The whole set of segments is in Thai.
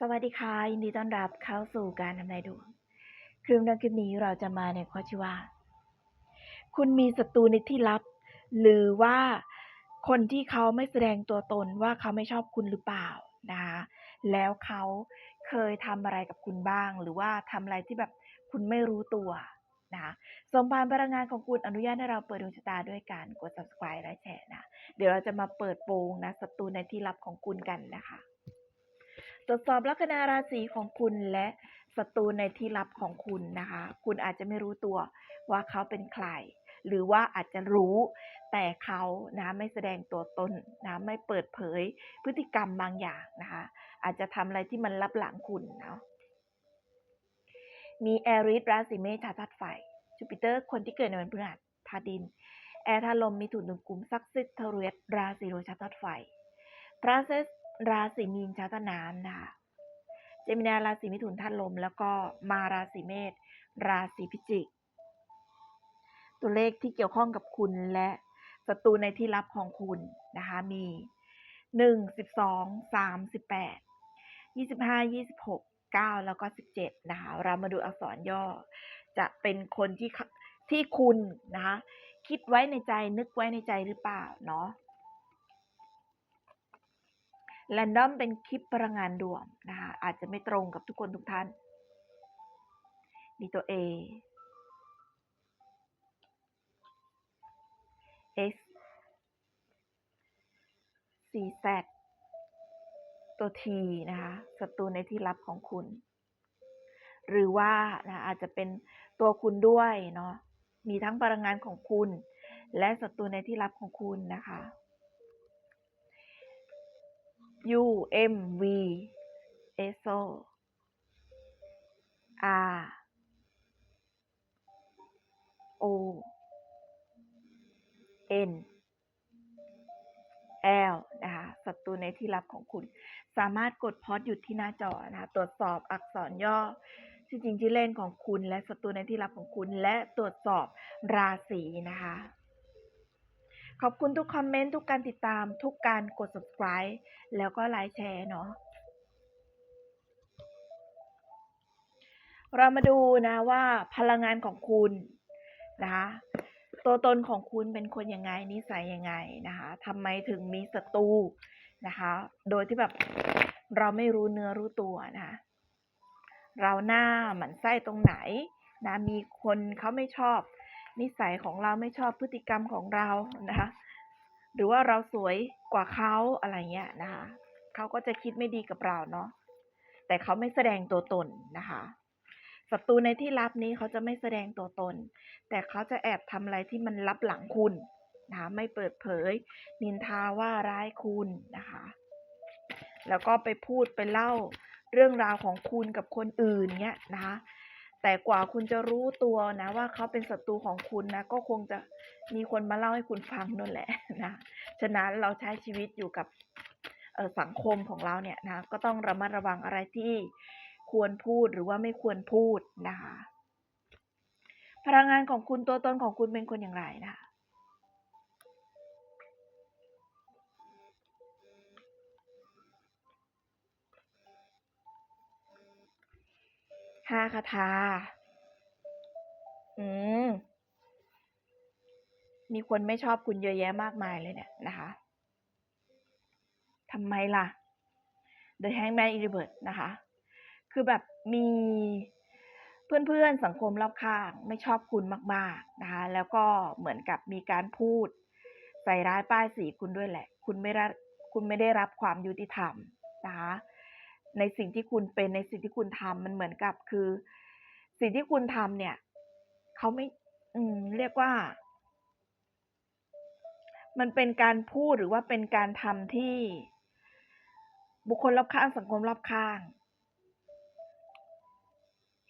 สวัสดีค่ะยินดีต้อนรับเข้าสู่การทำนายดวงคลิปในคลิปนี้เราจะมาในข้อชื่อว่า คุณมีศัตรูในที่ลับ หรือว่าคนที่เขาไม่แสดงตัวตนว่าเขาไม่ชอบคุณหรือเปล่านะคะแล้วเขาเคยทำอะไรกับคุณบ้าง หรือว่าทำอะไรที่แบบคุณไม่รู้ตัวนะส่งผ่านพลังงานของคุณอนุญาตให้เราเปิดดวงชะตาด้วยการกด subscribe และแชร์นะเดี๋ยวเราจะมาเปิดโปงนะศัตรูในที่ลับของคุณกันนะคะ ตรวจสอบลัคนาราศีของคุณและศัตรูในที่ลับของคุณนะคะ คุณอาจจะไม่รู้ตัวว่าเขาเป็นใคร หรือว่าอาจจะรู้แต่เขานะไม่แสดงตัวตนนะไม่เปิดเผยพฤติกรรมบางอย่างนะคะ อาจจะทำอะไรที่มันลับหลังคุณเนาะมีแอริสราศีเมษธาตุไฟจูปิเตอร์คนที่เกิดในวันพฤหัสธาดิน แอร์ธาลมมีถุนหนึ่งกลุ่มซักซิสเทเรสราศีโรชาธาตุไฟพระเซส ราศีมีนชาตน้ำนะคะเจมินาราศีมิถุนธาตุลม แล้วก็มาราศีเมษราศีพิจิก ตัวเลขที่เกี่ยวข้องกับคุณและศัตรูในที่ลับของคุณนะคะมีหนึ่งสิบสองสามสิบแปดยี่สิบห้ายี่สิบหกเก้าแล้วก็สิบเจ็ดนะคะเรามาดูอักษรย่อ จะเป็นคนที่ที่คุณนะคะคิดไว้ในใจนึกไว้ในใจหรือเปล่าเนาะ แรนดอมเป็นคลิปพลังงานดวงนะคะอาจจะไม่ตรงกับทุกคนทุกท่าน มีตัว A X C Z ตัว T นะคะศัตรูในที่ลับของคุณ หรือว่านะอาจจะเป็นตัวคุณด้วยเนาะมีทั้งพลังงานของคุณ และศัตรูในที่ลับของคุณนะคะ U M V S O R O N L นะคะศัตรูในที่ลับของคุณ สามารถกดพอดหยุดที่หน้าจอนะคะตรวจสอบอักษรย่อชื่อจริงชื่อเล่นของคุณและศัตรูในที่ลับของคุณ และตรวจสอบราศีนะคะ ขอบคุณทุกคอมเมนต์ทุกการติดตามทุกการกด subscribe แล้วก็ไลค์แชร์เนาะเรามาดูนะว่าพลังงานของคุณนะคะตัวตนของคุณเป็นคนยังไงนิสัยยังไงนะคะทำไมถึงมีศัตรูนะคะ โดยที่แบบเราไม่รู้เนื้อรู้ตัวนะคะเราหน้าหมันไส้ตรงไหนนะมีคนเขาไม่ชอบ นิสัยของเราไม่ชอบพฤติกรรมของเรานะคะหรือว่าเราสวยกว่าเขาอะไรเงี้ยนะคะเขาก็จะคิดไม่ดีกับเราเนาะแต่เขาไม่แสดงตัวตนนะคะศัตรูในที่ลับนี้เขาจะไม่แสดงตัวตน แต่เขาจะแอบทำอะไรที่มันลับหลังคุณนะคะไม่เปิดเผย นินทาว่าร้ายคุณนะคะ แล้วก็ไปพูดไปเล่าเรื่องราวของคุณกับคนอื่นเนี้ยนะคะ แต่กว่าคุณจะรู้ตัวนะว่าเขาเป็นศัตรูของคุณนะ ก็คงจะมีคนมาเล่าให้คุณฟังนั่นแหละนะ ฉะนั้นเราใช้ชีวิตอยู่กับสังคมของเราเนี่ยนะ ก็ต้องระมัดระวังอะไรที่ควรพูดหรือว่าไม่ควรพูดนะคะ พลังงานของคุณตัวตนของคุณเป็นคนอย่างไรนะคะ ห้าคาถา อืม มีคนไม่ชอบคุณเยอะแยะมากมายเลยเนี่ยนะคะทำไมล่ะ The Hangman i r i b e r t นะคะ คือแบบมีเพื่อนๆสังคมรอบข้างไม่ชอบคุณมาก ๆ นะคะ แล้วก็เหมือนกับมีการพูด ใส่ร้ายป้ายสีคุณด้วยแหละ คุณไม่ได้คุณไม่ได้รับความยุติธรรมนะคะ ในสิ่งที่คุณเป็นในสิ่งที่คุณทำมันเหมือนกับคือ สิ่งที่คุณทำเนี่ย เขาไม่ อืม เรียกว่า มันเป็นการพูดหรือว่าเป็นการทำที่บุคคลรอบข้างสังคมรอบข้าง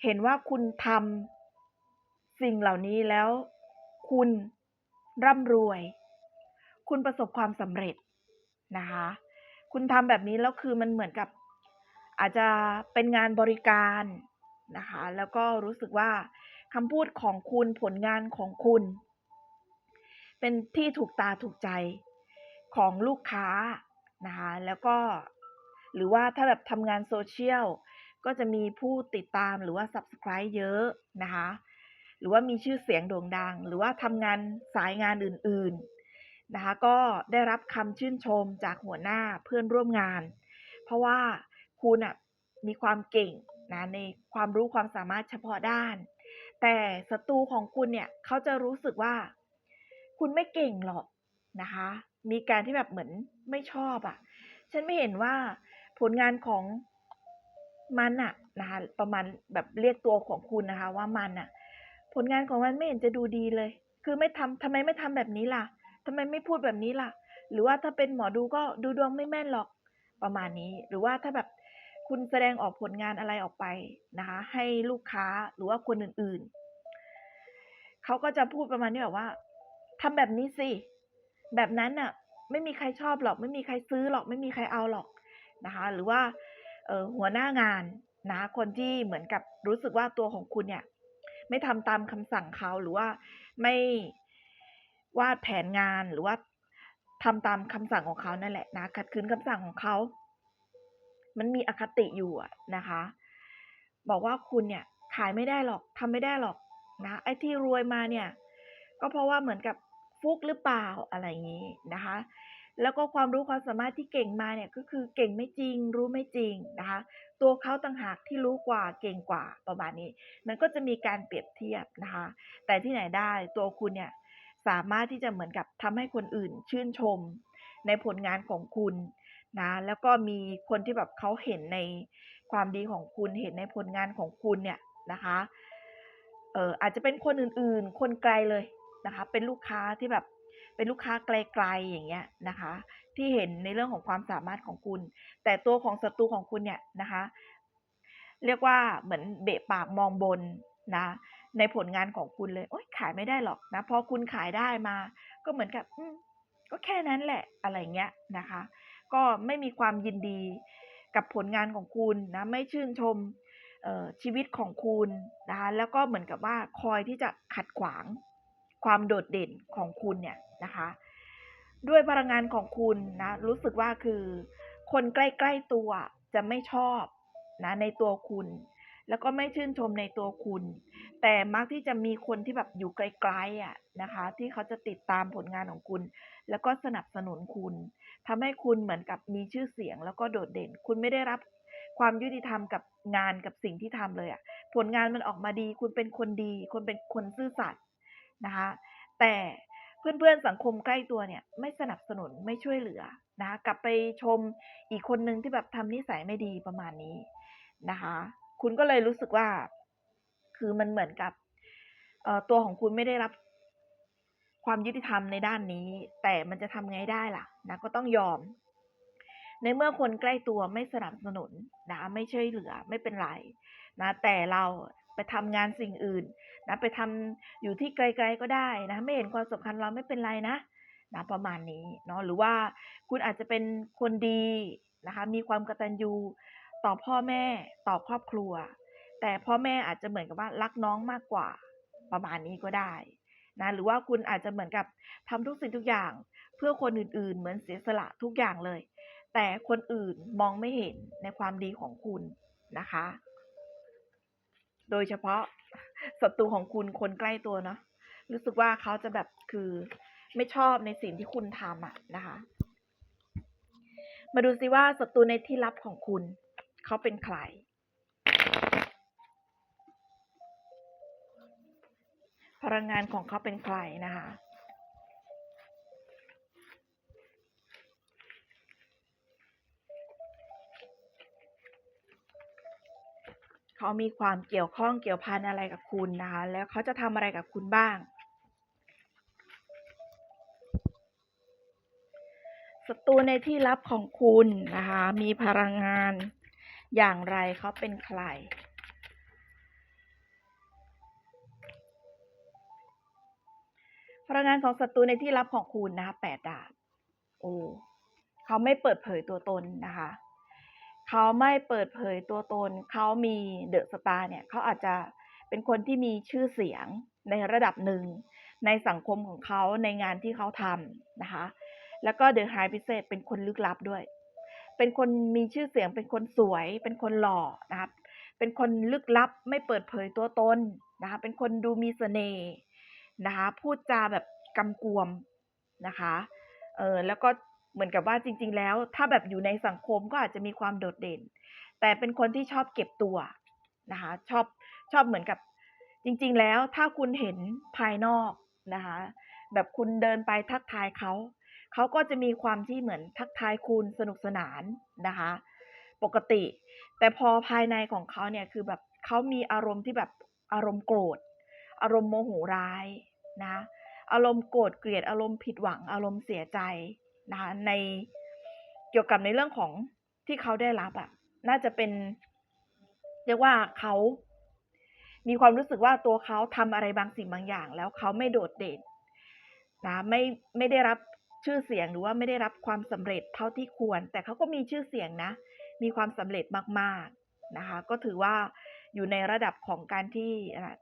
เห็นว่าคุณทำสิ่งเหล่านี้แล้ว คุณร่ำรวย คุณประสบความสำเร็จนะคะ คุณทำแบบนี้แล้วคือมันเหมือนกับ อาจจะเป็นงานบริการนะคะ แล้วก็รู้สึกว่าคำพูดของคุณผลงานของคุณ เป็นที่ถูกตาถูกใจของลูกค้านะคะ แล้วก็หรือว่าถ้าแบบทำงานโซเชียลก็จะมีผู้ติดตามหรือว่า Subscribe เยอะนะคะ หรือว่ามีชื่อเสียงโด่งดัง หรือว่าทำงานสายงานอื่นๆนะคะ ก็ได้รับคำชื่นชมจากหัวหน้าเพื่อนร่วมงาน เพราะว่า คุณอะมีความเก่งนะในความรู้ความสามารถเฉพาะด้าน แต่ศัตรูของคุณเนี่ยเขาจะรู้สึกว่า คุณไม่เก่งหรอกนะคะ มีการที่แบบเหมือนไม่ชอบอะ่ะ ฉันไม่เห็นว่าผลงานของมันอะนะคะประมาณแบบเรียกตัวของคุณนะคะ ว่ามันอะผลงานของมันไม่เห็นจะดูดีเลย คือไม่ทำทำไมไม่ทำแบบนี้ล่ะทำไมไม่พูดแบบนี้ล่ะ หรือว่าถ้าเป็นหมอดูก็ดูดวงไม่แม่นหรอกประมาณนี้ หรือว่าถ้าแบบ คุณแสดงออกผลงานอะไรออกไปนะคะให้ลูกค้าหรือว่าคนอื่นๆ เขาก็จะพูดประมาณนี้แบบว่าทำแบบนี้สิ แบบนั้นน่ะ ไม่มีใครชอบหรอก ไม่มีใครซื้อหรอก ไม่มีใครเอาหรอกนะคะ หรือว่าออหัวหน้างานนะคนที่เหมือนกับรู้สึกว่าตัวของคุณเนี่ย ไม่ทำตามคำสั่งเขาหรือว่าไม่วาดแผนงานหรือว่าทำตามคำสั่งของเขานั่นแหละนะขัดขืนคำสั่งของเขา มันมีอคติอยู่นะคะ บอกว่าคุณเนี่ยขายไม่ได้หรอกทำไม่ได้หรอกนะไอ้ที่รวยมาเนี่ย ก็เพราะว่าเหมือนกับฟุกหรือเปล่าอะไรอย่างนี้นะคะ แล้วก็ความรู้ความสามารถที่เก่งมาเนี่ยก็คือเก่งไม่จริง รู้ไม่จริงนะคะ ตัวเขาต่างหากที่รู้กว่าเก่งกว่าประมาณนี้ มันก็จะมีการเปรียบเทียบนะคะ แต่ที่ไหนได้ตัวคุณเนี่ยสามารถที่จะเหมือนกับทำให้คนอื่นชื่นชมในผลงานของคุณ นะ แล้วก็มีคนที่แบบเขาเห็นในความดีของคุณเห็นในผลงานของคุณเนี่ยนะคะเอออาจจะเป็นคนอื่นๆ คนไกลเลยนะคะ เป็นลูกค้าที่แบบเป็นลูกค้าไกลๆอย่างเงี้ยนะคะ ที่เห็นในเรื่องของความสามารถของคุณ แต่ตัวของศัตรูของคุณเนี่ยนะคะ เรียกว่าเหมือนเบะปากมองบนนะ ในผลงานของคุณเลยโอ๊ยขายไม่ได้หรอกนะพอคุณขายได้มา ก็เหมือนกับอืมก็แค่นั้นแหละอะไรเงี้ยนะคะ ก็ไม่มีความยินดีกับผลงานของคุณนะไม่ชื่นชมชีวิตของคุณนะคะแล้วก็เหมือนกับว่าคอยที่จะขัดขวางความโดดเด่นของคุณเนี่ยนะคะ ด้วยพลังงานของคุณนะรู้สึกว่าคือ คนใกล้ ๆตัวจะไม่ชอบนะในตัวคุณ แล้วก็ไม่ชื่นชมในตัวคุณ แต่มักที่จะมีคนที่แบบอยู่ไกลๆอะนะคะ ที่เขาจะติดตามผลงานของคุณ แล้วก็สนับสนุนคุณทำให้คุณเหมือนกับมีชื่อเสียง แล้วก็โดดเด่น คุณไม่ได้รับความยุติธรรมกับงานกับสิ่งที่ทำเลยอะผลงานมันออกมาดี คุณเป็นคนดี คุณเป็นคนซื่อสัตย์นะคะ แต่เพื่อนๆสังคมใกล้ตัวเนี่ย ไม่สนับสนุนไม่ช่วยเหลือนะคะกลับไปชมอีกคนนึงที่แบบทำนิสัยไม่ดีประมาณนี้นะคะ คุณก็เลยรู้สึกว่า คือมันเหมือนกับตัวของคุณไม่ได้รับความยุติธรรมในด้านนี้ แต่มันจะทำไงได้ล่ะนะก็ต้องยอม ในเมื่อคนใกล้ตัวไม่สนับสนุนนะไม่ช่วยเหลือไม่เป็นไรนะแต่เราไปทำงานสิ่งอื่นนะไปทำอยู่ที่ไกล ๆก็ได้นะไม่เห็นความสำคัญเราไม่เป็นไรนะนะประมาณนี้เนาะหรือว่าคุณอาจจะเป็นคนดีนะคะมีความกตัญญู ต่อพ่อแม่ต่อครอบครัว แต่พ่อแม่อาจจะเหมือนกับว่ารักน้องมากกว่าประมาณนี้ก็ได้นะหรือว่าคุณอาจจะเหมือนกับทำทุกสิ่งทุกอย่าง เพื่อคนอื่นๆ เหมือนเสียสละทุกอย่างเลย แต่คนอื่นมองไม่เห็นในความดีของคุณนะคะ โดยเฉพาะศัตรูของคุณคนใกล้ตัวเนาะรู้สึกว่าเขาจะแบบคือไม่ชอบในสิ่งที่คุณทำอะนะคะ มาดูซิว่าศัตรูในที่ลับของคุณ เขาเป็นใคร พลังงานของเขาเป็นใครนะคะเขามีความเกี่ยวข้องเกี่ยวพันอะไรกับคุณนะคะ แล้วเขาจะทำอะไรกับคุณบ้าง ศัตรูในที่ลับของคุณนะคะ มีพลังงาน อย่างไรเขาเป็นใคร พลังงานของศัตรูในที่ลับของคุณนะคะแปดดาบโอ้เขาไม่เปิดเผยตัวตนนะคะ เขาไม่เปิดเผยตัวตน เขามีเดอะสตาร์เนี่ยเขาอาจจะเป็นคนที่มีชื่อเสียงในระดับหนึ่ง ในสังคมของเขาในงานที่เขาทำนะคะ แล้วก็เดอะไฮพิเศษเป็นคนลึกลับด้วย เป็นคนมีชื่อเสียง เป็นคนสวย เป็นคนหล่อนะครับ เป็นคนลึกลับไม่เปิดเผยตัวตนนะคะ เป็นคนดูมีเสน่ห์นะคะ พูดจาแบบกำกวมนะคะ เออแล้วก็เหมือนกับว่าจริง ๆ แล้ว ถ้าแบบอยู่ในสังคมก็อาจจะมีความโดดเด่น แต่เป็นคนที่ชอบเก็บตัวนะคะ ชอบชอบเหมือนกับจริง ๆ แล้วถ้าคุณเห็นภายนอกนะคะ แบบคุณเดินไปทักทายเขา เขาก็จะมีความที่เหมือนทักทายคุณสนุกสนานนะคะ ปกติ แต่พอภายในของเขาเนี่ยคือแบบเขามีอารมณ์ที่แบบอารมณ์โกรธ อารมณ์โมโหร้ายนะ อารมณ์โกรธเกลียดอารมณ์ผิดหวัง อารมณ์เสียใจนะคะในเกี่ยวกับในเรื่องของที่เขาได้รับอะ่ะ น่าจะเป็น เรียกว่าเขามีความรู้สึกว่าตัวเขาทำอะไรบางสิ่งบางอย่าง แล้วเขาไม่โดดเด่นนะไม่ไม่ได้รับ ชื่อเสียงหรือว่าไม่ได้รับความสำเร็จเท่าที่ควร แต่เขาก็มีชื่อเสียงนะ มีความสำเร็จมากๆนะคะ ก็ถือว่าอยู่ในระดับของการที่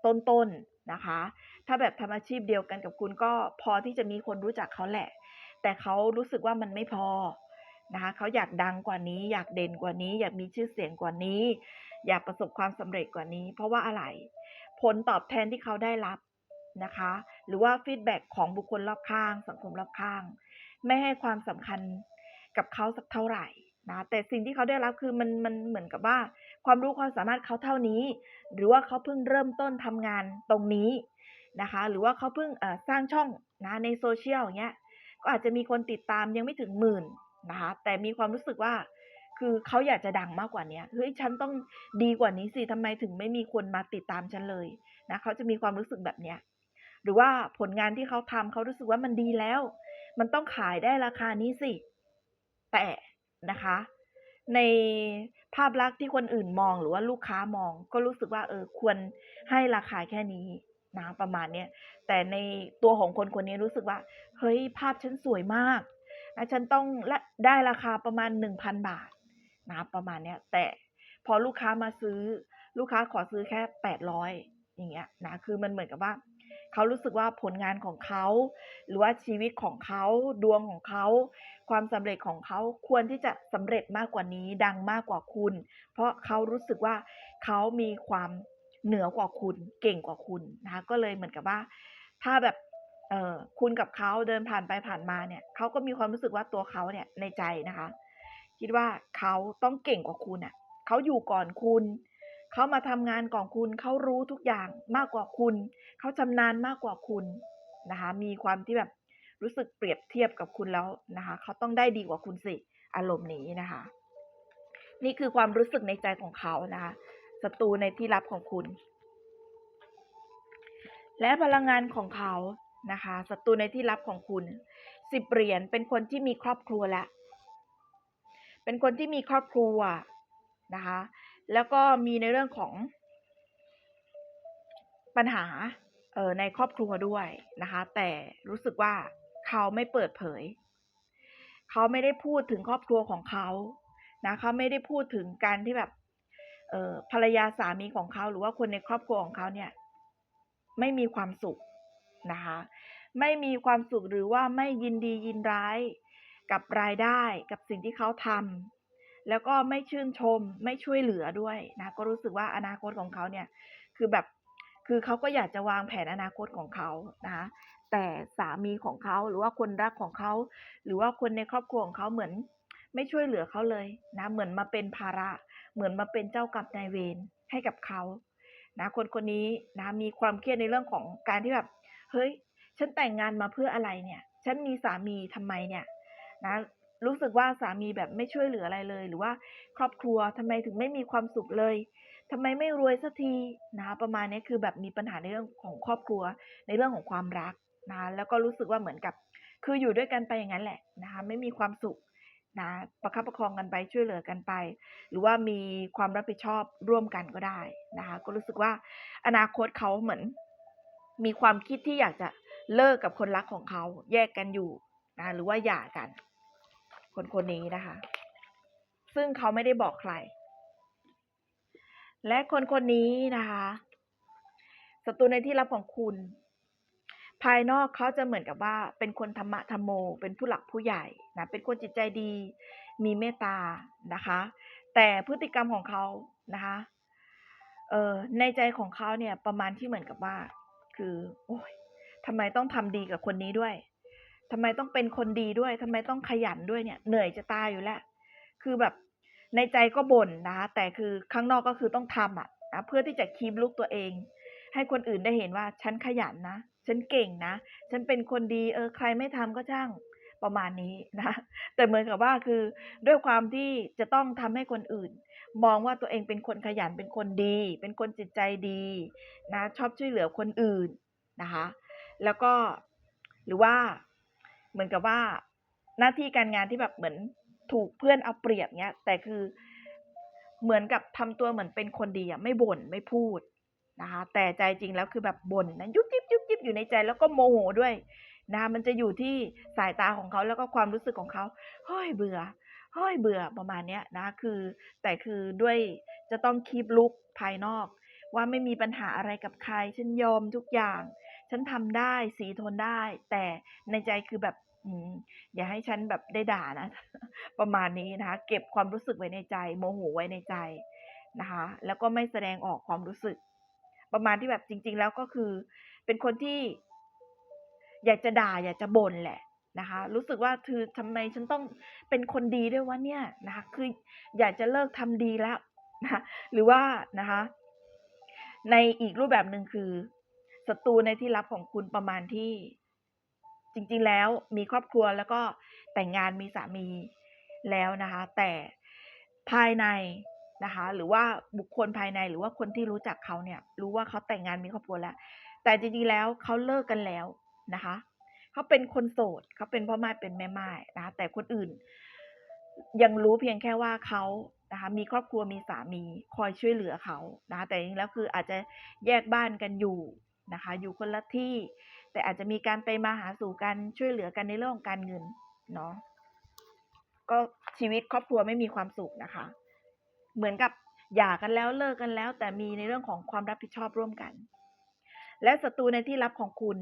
ต้นๆนนะคะ ถ้าแบบทำอาชีพเดียวกันกับคุณก็พอที่จะมีคนรู้จักเขาแหละ แต่เขารู้สึกว่ามันไม่พอนะคะเขาอยากดังกว่านี้ อยากเด่นกว่านี้ อยากมีชื่อเสียงกว่านี้ อยากประสบความสำเร็จกว่านี้ เพราะว่าอะไร ผลตอบแทนที่เขาได้รับนะคะ หรือว่าฟีดแบ็ของบุคคลรอบข้าง สังคมรอบข้าง ไม่ให้ความสำคัญกับเขาสักเท่าไหร่นะแต่สิ่งที่เขาได้รับคือมันมันเหมือนกับว่า ความรู้ความสามารถเขาเท่านี้ หรือว่าเขาเพิ่งเริ่มต้นทำงานตรงนี้นะคะ หรือว่าเขาเพิ่งสร้างช่องนะในโซเชียลอย่างเงี้ยก็อาจจะมีคนติดตามยังไม่ถึงหมื่นนะคะแต่มีความรู้สึกว่า คือเขาอยากจะดังมากกว่านี้เฮ้ยฉันต้องดีกว่านี้สิทำไมถึงไม่มีคนมาติดตามฉันเลยนะเขาจะมีความรู้สึกแบบเนี้ยหรือว่าผลงานที่เขาทำเขารู้สึกว่ามันดีแล้ว มันต้องขายได้ราคานี้สิ แต่นะคะ ในภาพลักษณ์ที่คนอื่นมองหรือว่าลูกค้ามอง ก็รู้สึกว่า เออควรให้ราคาแค่นี้นะประมาณเนี้ยแต่ในตัวของคนคนนี้รู้สึกว่า เฮ้ย ภาพฉันสวยมากนะฉันต้องได้ราคาประมาณหนึ่งพันบาทนะประมาณเนี้ยแต่พอลูกค้ามาซื้อ ลูกค้าขอซื้อแค่แปดร้อยอย่างเงี้ยนะคือมันเหมือนกับว่า เขารู้สึกว่าผลงานของเขา หรือว่าชีวิตของเขาดวงของเขา ความสำเร็จของเขาควรที่จะสำเร็จมากกว่านี้ดังมากกว่าคุณ เพราะเขารู้สึกว่าเขามีความเหนือกว่าคุณ เก่งกว่าคุณนะคะก็เลยเหมือนกับว่า ถ้าแบบเออคุณกับเขาเดินผ่านไปผ่านมาเนี่ยเขาก็มีความรู้สึกว่าตัวเขาเนี่ยในใจนะคะ คิดว่าเขาต้องเก่งกว่าคุณอะเขาอยู่ก่อนคุณเขามาทำงานก่อนคุณเขารู้ทุกอย่างมากกว่าคุณ เขาชำนาญมากกว่าคุณนะคะ มีความที่แบบรู้สึกเปรียบเทียบกับคุณแล้วนะคะ เขาต้องได้ดีกว่าคุณสิ อารมณ์นี้นะคะ นี่คือความรู้สึกในใจของเขานะคะศัตรูในที่ลับของคุณ และพลังงานของเขานะคะศัตรูในที่ลับของคุณสิบเหรียญเป็นคนที่มีครอบครัวแล้วเป็นคนที่มีครอบครัวนะคะ แล้วก็มีในเรื่องของปัญหาเออในครอบครัวด้วยนะคะ แต่รู้สึกว่าเขาไม่เปิดเผย เขาไม่ได้พูดถึงครอบครัวของเขานะเขาไม่ได้พูดถึงการที่แบบเออภรรยาสามีของเขาหรือว่าคนในครอบครัวของเขาเนี่ย ไม่มีความสุขนะคะ ไม่มีความสุขหรือว่าไม่ยินดียินร้ายกับรายได้กับสิ่งที่เขาทำ แล้วก็ไม่ชื่นชมไม่ช่วยเหลือด้วยนะก็รู้สึกว่าอนาคตของเขาเนี่ยคือแบบคือเขาก็อยากจะวางแผนอนาคตของเขานะคะแต่สามีของเขาหรือว่าคนรักของเขา หรือว่าคนในครอบครัวของเขาเหมือนไม่ช่วยเหลือเขาเลยนะเหมือนมาเป็นภาระ เหมือนมาเป็นเจ้ากรรมนายเวรให้กับเขานะคนคนนี้นะมีความเครียดในเรื่องของการที่แบบเฮ้ยฉันแต่งงานมาเพื่ออะไรเนี่ย ฉันมีสามีทำไมเนี่ยนะ รู้สึกว่าสามีแบบไม่ช่วยเหลืออะไรเลย หรือว่าครอบครัวทำไมถึงไม่มีความสุขเลยทำไมไม่รวยสักทีนะประมาณนี้คือแบบมีปัญหาในเรื่องของครอบครัวในเรื่องของความรักนะแล้วก็รู้สึกว่าเหมือนกับ คืออยู่ด้วยกันไปอย่างนั้นแหละนะคะไม่มีความสุขนะประคับประคองกันไปช่วยเหลือกันไป หรือว่ามีความรับผิดชอบร่วมกันก็ได้นะคะก็รู้สึกว่าอนาคตเขาเหมือน มีความคิดที่อยากจะเลิกกับคนรักของเขาแยกกันอยู่นะหรือว่าหย่ากัน คนคนนี้นะคะ ซึ่งเขาไม่ได้บอกใคร และคนคนนี้นะคะศัตรูในที่ลับของคุณ ภายนอกเขาจะเหมือนกับว่าเป็นคนธรรมะธรรมโม เป็นผู้หลักผู้ใหญ่นะเป็นคนจิตใจดี มีเมตตานะคะ แต่พฤติกรรมของเขานะคะเออในใจของเขาเนี่ยประมาณที่เหมือนกับว่า คือ โอ้ยทำไมต้องทำดีกับคนนี้ด้วย ทำไมต้องเป็นคนดีด้วยทำไมต้องขยันด้วยเนี่ย เหนื่อยจะตายอยู่แล้ว คือแบบในใจก็บ่นนะคะ แต่คือข้างนอกก็คือต้องทำอะนะเพื่อที่จะคีบลุกตัวเอง ให้คนอื่นได้เห็นว่าฉันขยันนะ ฉันเก่งนะ ฉันเป็นคนดี เออ ใครไม่ทำก็ช่างประมาณนี้นะ แต่เหมือนกับว่าคือด้วยความที่จะต้องทำให้คนอื่น มองว่าตัวเองเป็นคนขยัน เป็นคนดี เป็นคนจิตใจดีนะ ชอบช่วยเหลือคนอื่นนะคะ แล้วก็หรือว่า เหมือนกับว่าหน้าที่การงานที่แบบเหมือนถูกเพื่อนเอาเปรียบเนี้ย แต่คือเหมือนกับทำตัวเหมือนเป็นคนดีอะไม่บ่นไม่พูดนะคะ แต่ใจจริงแล้วคือแบบบ่นนะยุบยิบยุบยิบอยู่ในใจแล้วก็โมโหด้วยนะคะมันจะอยู่ที่สายตาของเขาแล้วก็ความรู้สึกของเขาเฮ้ยเบื่อเฮ้ยเบื่อประมาณเนี้ยนะคือแต่คือด้วยจะต้องคีบลุกภายนอก ว่าไม่มีปัญหาอะไรกับใครฉันยอมทุกอย่าง ฉันทำได้สีทนได้ แต่ในใจคือแบบอืมอย่าให้ฉันแบบได้ด่านะ ประมาณนี้นะคะ เก็บความรู้สึกไว้ในใจ โมโหไว้ในใจนะคะ แล้วก็ไม่แสดงออกความรู้สึก ประมาณที่แบบจริง ๆ แล้วก็คือ เป็นคนที่ อยากจะด่า อยากจะบ่นแหละนะคะ รู้สึกว่าคือทำไมฉันต้องเป็นคนดีด้วยวะเนี่ยนะคะ คืออยากจะเลิกทำดีแล้วนะะหรือว่านะคะ ในอีกรูปแบบหนึ่งคือ ศัตรูในที่ลับของคุณประมาณที่ จริงๆแล้วมีครอบครัวแล้วก็แต่งงานมีสามีแล้วนะคะ แต่ภายในนะคะ หรือว่าบุคคลภายในหรือว่าคนที่รู้จักเขาเนี่ย รู้ว่าเขาแต่งงานมีครอบครัวแล้ว แต่จริงๆแล้วเขาเลิกกันแล้วนะคะเขาเป็นคนโสดเขาเป็นพ่อไม้เป็นแม่ไม้นะคะแต่คนอื่น ยังรู้เพียงแค่ว่าเขานะคะมีครอบครัวมีสามีคอยช่วยเหลือเขานะะแต่จริงๆแล้วคืออาจจะแยกบ้านกันอยู่ นะคะ อยู่คนละที่ แต่อาจจะมีการไปมาหาสู่กันช่วยเหลือกันในเรื่องของการเงินเนาะก็ชีวิตครอบครัวไม่มีความสุขนะคะ เหมือนกับหย่ากันแล้วเลิกกันแล้ว แต่มีในเรื่องของความรับผิดชอบร่วมกัน และศัตรูในที่ลับของคุณ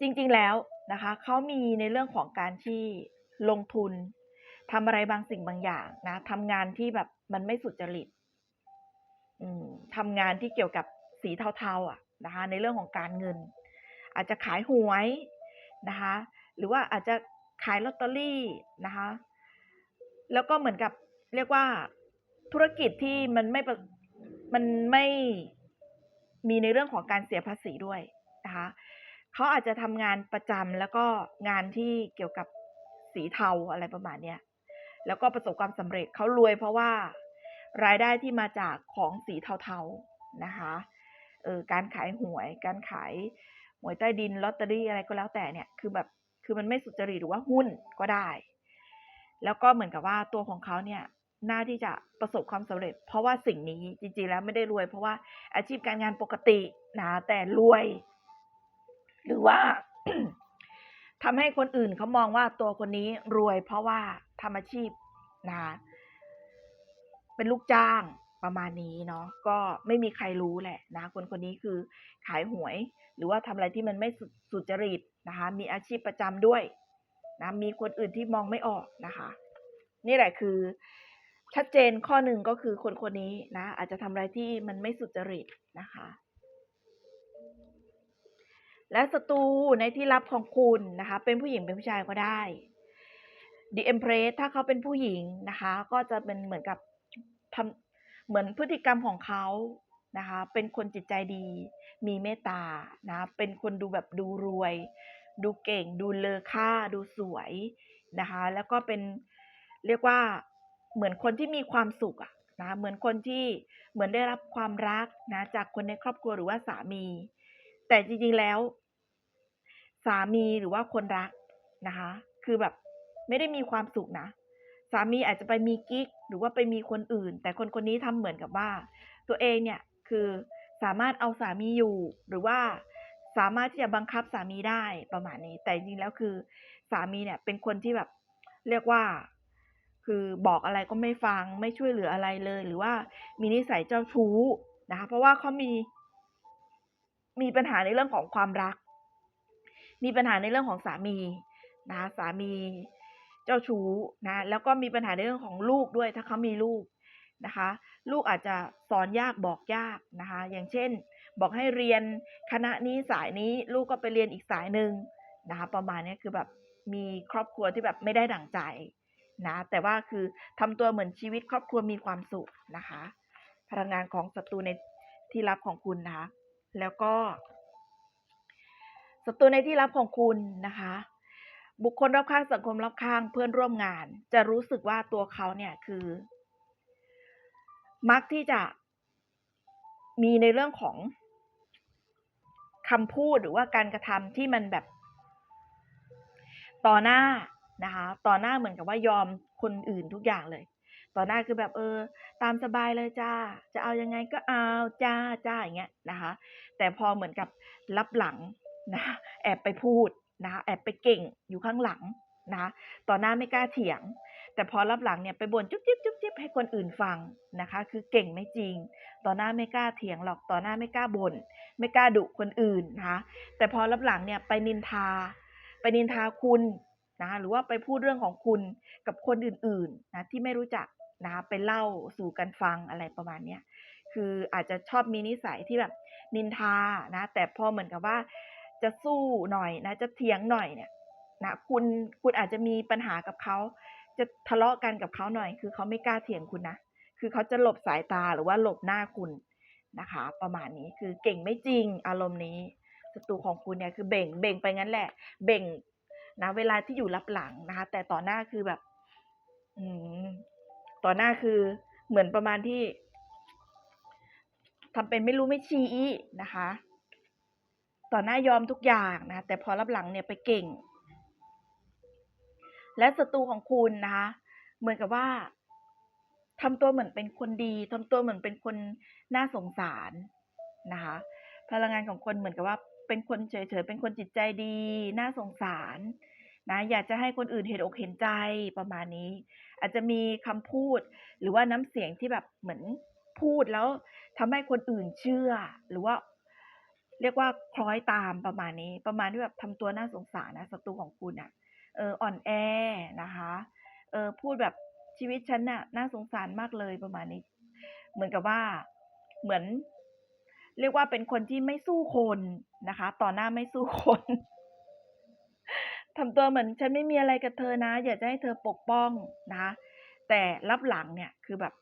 จริงๆแล้วนะคะเขามีในเรื่องของการที่ลงทุนทำอะไรบางสิ่งบางอย่างนะทำงานที่แบบมันไม่สุจริตทำงานที่เกี่ยวกับ สีเทาๆอะนะคะในเรื่องของการเงิน อาจจะขายหวยนะคะหรือว่าอาจจะขายลอตเตอรี่นะคะแล้วก็เหมือนกับเรียกว่าธุรกิจที่มันไม่มันไม่มีในเรื่องของการเสียภาษีด้วยนะคะเขาอาจจะทำงานประจำแล้วก็งานที่เกี่ยวกับสีเทาอะไรประมาณเนี้ยแล้วก็ประสบความสำเร็จเขารวยเพราะว่ารายได้ที่มาจากของสีเทาๆนะคะ เออการขายหวย การขายหวยใต้ดินลอตเตอรี่อะไรก็แล้วแต่เนี่ยคือแบบคือมันไม่สุจริตหรือว่าหุ้นก็ได้ แล้วก็เหมือนกับว่าตัวของเขาเนี่ยน่าที่จะประสบความสำเร็จ เพราะว่าสิ่งนี้จริงๆแล้วไม่ได้รวย เพราะว่าอาชีพการงานปกตินะแต่รวย หรือว่าทำให้คนอื่นเขามองว่าตัวคนนี้รวย เพราะว่าทำอาชีพนะเป็นลูกจ้าง ประมาณนี้เนาะก็ไม่มีใครรู้แหละนะคนคนนี้คือขายหวย หรือว่าทำอะไรที่มันไม่สุจริตนะคะ มีอาชีพประจำด้วยนะมีคนอื่นที่มองไม่ออกนะคะ นี่แหละคือ ชัดเจนข้อหนึ่งก็คือคนคนนี้นะ อาจจะทำอะไรที่มันไม่สุจริตนะคะ และศัตรูในที่ลับของคุณนะคะ เป็นผู้หญิงเป็นผู้ชายก็ได้ The Empress ถ้าเขาเป็นผู้หญิงนะคะ ก็จะเป็นเหมือนกับทำ เหมือนพฤติกรรมของเขานะคะ เป็นคนจิตใจดี มีเมตตานะ เป็นคนดูแบบดูรวย ดูเก่ง ดูเลอค่า ดูสวยนะคะ แล้วก็เป็นเรียกว่าเหมือนคนที่มีความสุขอะนะ เหมือนคนที่เหมือนได้รับความรักนะจากคนในครอบครัวหรือว่าสามี แต่จริงๆแล้ว สามีหรือว่าคนรักนะคะ คือแบบไม่ได้มีความสุขนะ สามีอาจจะไปมีกิ๊กหรือว่าไปมีคนอื่น แต่คนคนนี้ทำเหมือนกับว่า ตัวเองเนี่ยคือสามารถเอาสามีอยู่หรือว่าสามารถที่จะบังคับสามีได้ประมาณนี้ แต่จริงแล้วคือสามีเนี่ยเป็นคนที่แบบเรียกว่า คือบอกอะไรก็ไม่ฟังไม่ช่วยเหลืออะไรเลย หรือว่ามีนิสัยเจ้าชู้นะคะ เพราะว่าเขามี มีปัญหาในเรื่องของความรัก มีปัญหาในเรื่องของสามีนะคะสามี เจ้าชู้นะแล้วก็มีปัญหาในเรื่องของลูกด้วยถ้าเขามีลูกนะคะ ลูกอาจจะสอนยากบอกยากนะคะ อย่างเช่น บอกให้เรียนคณะนี้สายนี้ลูกก็ไปเรียนอีกสายหนึ่งนะคะ ประมาณนี้คือแบบมีครอบครัวที่แบบไม่ได้ดั่งใจนะแต่ว่าคือทำตัวเหมือนชีวิตครอบครัวมีความสุขนะคะ พลังงานของศัตรูในที่ลับของคุณนะคะ แล้วก็ศัตรูในที่ลับของคุณนะคะ บุคคลรอบข้างสังคมรอบข้างเพื่อนร่วมงาน จะรู้สึกว่าตัวเขาเนี่ยคือ มักที่จะมีในเรื่องของคำพูดหรือว่าการกระทำที่มันแบบ ต่อหน้านะคะต่อหน้าเหมือนกับว่ายอมคนอื่นทุกอย่างเลย ต่อหน้าคือแบบเออ ตามสบายเลยจ้า จะเอายังไงก็เอาจ้าจ้าอย่างเงี้ยนะคะ แต่พอเหมือนกับรับหลังนะแอบไปพูด นะคะแอบไปเก่งอยู่ข้างหลังนะต่อหน้าไม่กล้าเถียง แต่พอรับหลังเนี่ยไปบ่นจุ๊บจิ๊บจุ๊บจิ๊บให้คนอื่นฟังนะคะ คือเก่งไม่จริง ต่อหน้าไม่กล้าเถียงหรอกต่อหน้าไม่กล้าบน่นไม่กล้าดุคนอื่นนะคะแต่พอรับหลังเนี่ยไปนินทา ไปนินทาคุณนะคะหรือว่าไปพูดเรื่องของคุณกับคนอื่นๆนะที่ไม่รู้จักนะคะไปเล่าสู่กันฟังอะไรประมาณเนี้ยคืออาจจะชอบมีนิสัยที่แบบนินทานะแต่พอเหมือนกับว่า จะสู้หน่อยนะ จะเถียงหน่อยเนี่ยนะคุณคุณอาจจะมีปัญหากับเขา จะทะเลาะกันกับเขาหน่อย คือเขาไม่กล้าเถียงคุณนะคือเขาจะหลบสายตาหรือว่าหลบหน้าคุณนะคะ ประมาณนี้คือเก่งไม่จริงอารมณ์นี้ศัตรูของคุณเนี่ยคือเบ่งเบ่งไปงั้นแหละ เบ่งนะเวลาที่อยู่รับหลังนะคะ แต่ต่อหน้าคือแบบ อืมต่อหน้าคือเหมือนประมาณที่ทำเป็นไม่รู้ไม่ชี้นะคะ ต่อหน้ายอมทุกอย่างนะแต่พอรับหลังเนี่ยไปเก่ง และศัตรูของคุณนะคะเหมือนกับว่าทำตัวเหมือนเป็นคนดีทำตัวเหมือนเป็นคนน่าสงสารนะคะพลังงานของคนเหมือนกับว่าเป็นคนเฉยๆ เป็นคนจิตใจดี น่าสงสารนะอยากจะให้คนอื่นเห็นอกเห็นใจประมาณนี้ อาจจะมีคำพูดหรือว่าน้ำเสียงที่แบบเหมือนพูดแล้วทำให้คนอื่นเชื่อ หรือว่า เรียกว่าคล้อยตามประมาณนี้ ประมาณที่แบบทำตัวน่าสงสารนะศัตรูของคุณอะ เอออ่อนแอนะคะ เออพูดแบบชีวิตฉันน่ะน่าสงสารมากเลยประมาณนี้ เหมือนกับว่าเหมือน เรียกว่าเป็นคนที่ไม่สู้คนนะคะ ต่อหน้าไม่สู้คนทำตัวเหมือนฉันไม่มีอะไรกับเธอนะ อยากจะให้เธอปกป้องนะคะ แต่รับหลังเนี่ยคือแบบ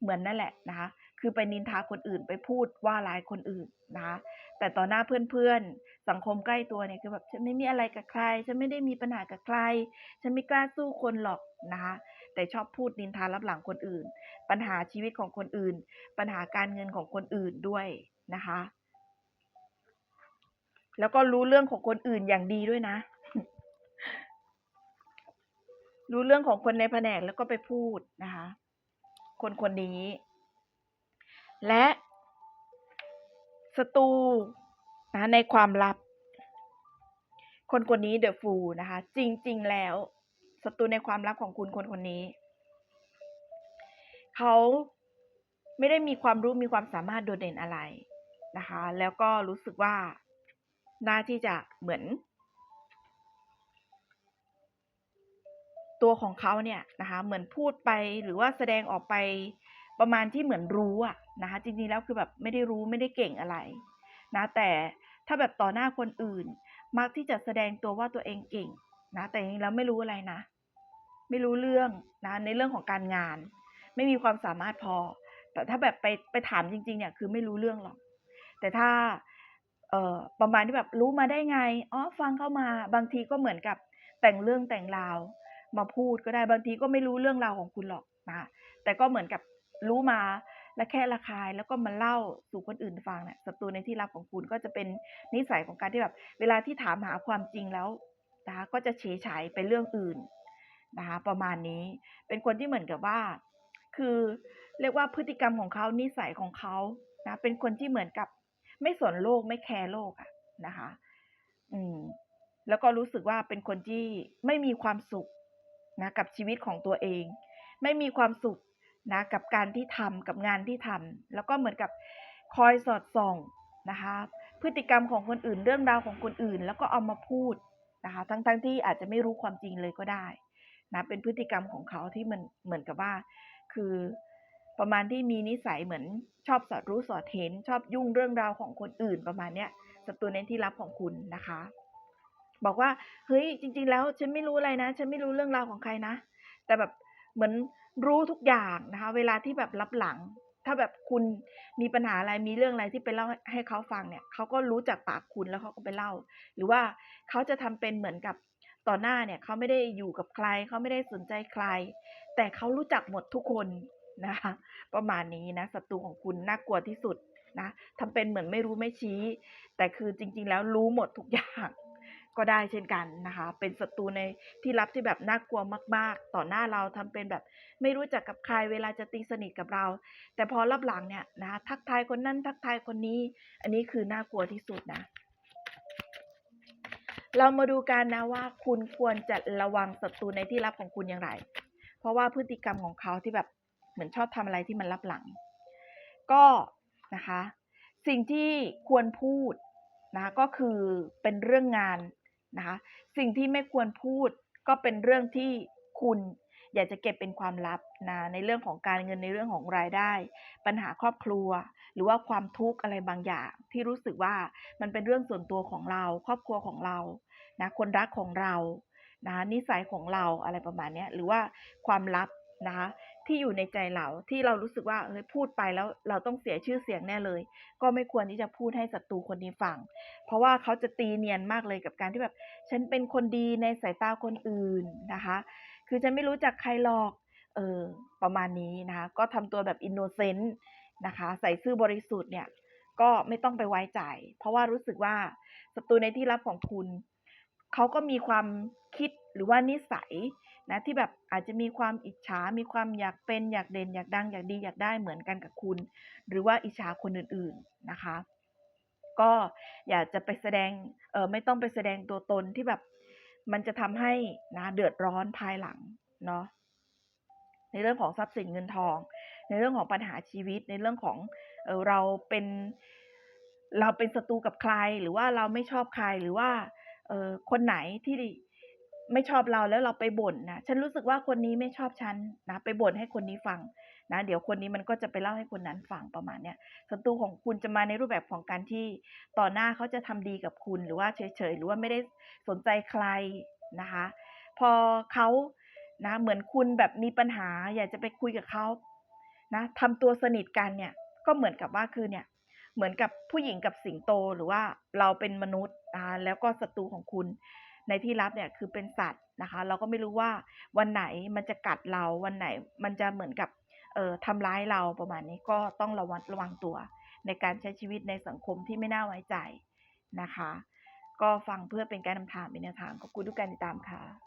เหมือนนั่นแหละนะคะ คือไปนินทาคนอื่นไปพูดว่าร้ายคนอื่นนะคะแต่ต่อหน้าเพื่อนๆ สังคมใกล้ตัวเนี่ยคือแบบฉันไม่มีอะไรกับใคร ฉันไม่ได้มีปัญหากับใคร ฉันไม่กล้าสู้คนหรอกนะคะแต่ชอบพูดนินทารับหลังคนอื่น ปัญหาชีวิตของคนอื่น ปัญหาการเงินของคนอื่นด้วยนะคะ แล้วก็รู้เรื่องของคนอื่นอย่างดีด้วยนะ รู้เรื่องของคนในแผนกแล้วก็ไปพูดนะคะ คนคนนี้ และศัตรูนะในความลับ คนคนนี้เดอะฟูนะคะ จริง ๆ แล้วศัตรูในความลับของคุณคนคนนี้ เขาไม่ได้มีความรู้มีความสามารถโดดเด่นอะไรนะคะ แล้วก็รู้สึกว่าน่าที่จะเหมือน ตัวของเขาเนี่ยนะคะ เหมือนพูดไปหรือว่าแสดงออกไปประมาณที่เหมือนรู้อะ นะคะจริงๆแล้วคือแบบไม่ได้รู้ไม่ได้เก่งอะไรนะแต่ถ้าแบบต่อหน้าคนอื่น มักที่จะแสดงตัวว่าตัวเองเก่งนะแต่จริงๆแล้วไม่รู้อะไรนะ ไม่รู้เรื่องนะในเรื่องของการงาน ไม่มีความสามารถพอ แต่ถ้าแบบไปไปถามจริงๆเนี่ยคือไม่รู้เรื่องหรอก แต่ถ้าเอ่อประมาณที่แบบรู้มาได้ไงอ๋อฟังเข้ามาบางทีก็เหมือนกับแต่งเรื่องแต่งราว มาพูดก็ได้บางทีก็ไม่รู้เรื่องราวของคุณหรอกนะแต่ก็เหมือนกับรู้มา และแค่ระคายแล้วก็มาเล่าสู่คนอื่นฟังเนี่ยศัตรูในที่ลับของคุณก็จะเป็นนิสัยของการที่แบบ เวลาที่ถามหาความจริงแล้วนะคะก็จะเฉยฉายไปเรื่องอื่นนะคะประมาณนี้เป็นคนที่เหมือนกับว่า คือเรียกว่าพฤติกรรมของเขานิสัยของเขานะเป็นคนที่เหมือนกับไม่สนโลกไม่แคร์โลกอะนะคะ อืม แล้วก็รู้สึกว่าเป็นคนที่ไม่มีความสุขนะกับชีวิตของตัวเอง ไม่มีความสุข นะกับการที่ทำกับงานที่ทำแล้วก็เหมือนกับคอยสอดส่องนะคะพฤติกรรมของคนอื่นเรื่องราวของคนอื่น แล้วก็เอามาพูดนะคะทั้งๆที่อาจจะไม่รู้ความจริงเลยก็ได้นะเป็นพฤติกรรมของเขาที่มันเหมือนกับว่า คือประมาณที่มีนิสัยเหมือนชอบสอดรู้สอดเห็น ชอบยุ่งเรื่องราวของคนอื่นประมาณเนี้ยศัตรูในที่ลับของคุณนะคะ บอกว่าเฮ้ยจริง ๆ แล้วฉันไม่รู้อะไรนะ ฉันไม่รู้เรื่องราวของใครนะ แต่แบบเหมือน รู้ทุกอย่างนะคะ เวลาที่แบบรับหลัง ถ้าแบบคุณมีปัญหาอะไรมีเรื่องอะไรที่ไปเล่าให้เขาฟังเนี่ยเขาก็รู้จากปากคุณแล้วเขาก็ไปเล่า หรือว่าเขาจะทำเป็นเหมือนกับต่อหน้าเนี่ยเขาไม่ได้อยู่กับใครเขาไม่ได้สนใจใคร แต่เขารู้จักหมดทุกคนนะคะ ประมาณนี้นะศัตรูของคุณน่ากลัวที่สุดนะทำเป็นเหมือนไม่รู้ไม่ชี้ แต่คือจริง ๆ แล้วรู้หมดทุกอย่าง ก็ได้เช่นกันนะคะ เป็นศัตรูในที่ลับที่แบบน่ากลัวมาก ๆ ต่อหน้าเราทำเป็นแบบไม่รู้จักกับใครเวลาจะตีสนิทกับเรา แต่พอรับหลังเนี่ยนะทักทายคนนั้นทักทายคนนี้ อันนี้คือน่ากลัวที่สุดนะ เรามาดูกันนะว่าคุณควรจะระวังศัตรูในที่ลับของคุณอย่างไร เพราะว่าพฤติกรรมของเขาที่แบบเหมือนชอบทำอะไรที่มันลับหลัง ก็นะคะ สิ่งที่ควรพูดนะคะก็คือเป็นเรื่องงาน นะคะ สิ่งที่ไม่ควรพูดก็เป็นเรื่องที่คุณอยากจะเก็บเป็นความลับนะในเรื่องของการเงินในเรื่องของรายได้ ปัญหาครอบครัว หรือว่าความทุกข์อะไรบางอย่าง ที่รู้สึกว่ามันเป็นเรื่องส่วนตัวของเรา ครอบครัวของเรานะคนรักของเรานะนิสัยของเราอะไรประมาณนี้หรือว่าความลับ นะคะที่อยู่ในใจเราที่เรารู้สึกว่าเฮ้ยพูดไปแล้วเราต้องเสียชื่อเสียงแน่เลย ก็ไม่ควรที่จะพูดให้ศัตรูคนนี้ฟัง เพราะว่าเขาจะตีเนียนมากเลยกับการที่แบบ ฉันเป็นคนดีในสายตาคนอื่นนะคะ คือฉันไม่รู้จักใครหรอกเออประมาณนี้นะคะก็ทำตัวแบบอินโนเซนต์นะคะใส่ซื่อบริสุทธิ์เนี่ยก็ไม่ต้องไปไว้ใจ เพราะว่ารู้สึกว่าศัตรูในที่ลับของคุณ เขาก็มีความคิดหรือว่านิสัย นะที่แบบอาจจะมีความอิจฉา มีความอยากเป็นอยากเด่นอยากดังอยากดีอยากได้เหมือนกันกับคุณ หรือว่าอิจฉาคนอื่นๆนะคะ ก็อยากจะไปแสดงเออไม่ต้องไปแสดงตัวตนที่แบบมันจะทำให้นะเดือดร้อนภายหลังเนาะในเรื่องของทรัพย์สินเงินทอง ในเรื่องของปัญหาชีวิตในเรื่องของเออเราเป็นเราเป็นศัตรูกับใคร หรือว่าเราไม่ชอบใครหรือว่าเออคนไหนที่ ไม่ชอบเราแล้วเราไปบ่นนะฉันรู้สึกว่าคนนี้ไม่ชอบฉันนะไปบ่นให้คนนี้ฟังนะเดี๋ยวคนนี้มันก็จะไปเล่าให้คนนั้นฟังประมาณเนี้ยศัตรูของคุณจะมาในรูปแบบของการที่ต่อหน้าเขาจะทำดีกับคุณหรือว่าเฉยๆหรือว่าไม่ได้สนใจใครนะคะ พอเขานะเหมือนคุณแบบมีปัญหา อยากจะไปคุยกับเขานะทำตัวสนิทกันเนี่ยก็เหมือนกับว่าคือเนี่ยเหมือนกับผู้หญิงกับสิงโตหรือว่าเราเป็นมนุษย์นะแล้วก็ศัตรูของคุณ ในที่ลับเนี่ยคือเป็นสัตว์นะคะ เราก็ไม่รู้ว่าวันไหนมันจะกัดเราวันไหนมันจะเหมือนกับเอ่อทำร้ายเราประมาณนี้ก็ต้องระวังระวังตัว ในการใช้ชีวิตในสังคมที่ไม่น่าไว้ใจนะคะ ก็ฟังเพื่อเป็นการนำทางเป็นแนวทางขอบคุณทุกการติดตามค่ะ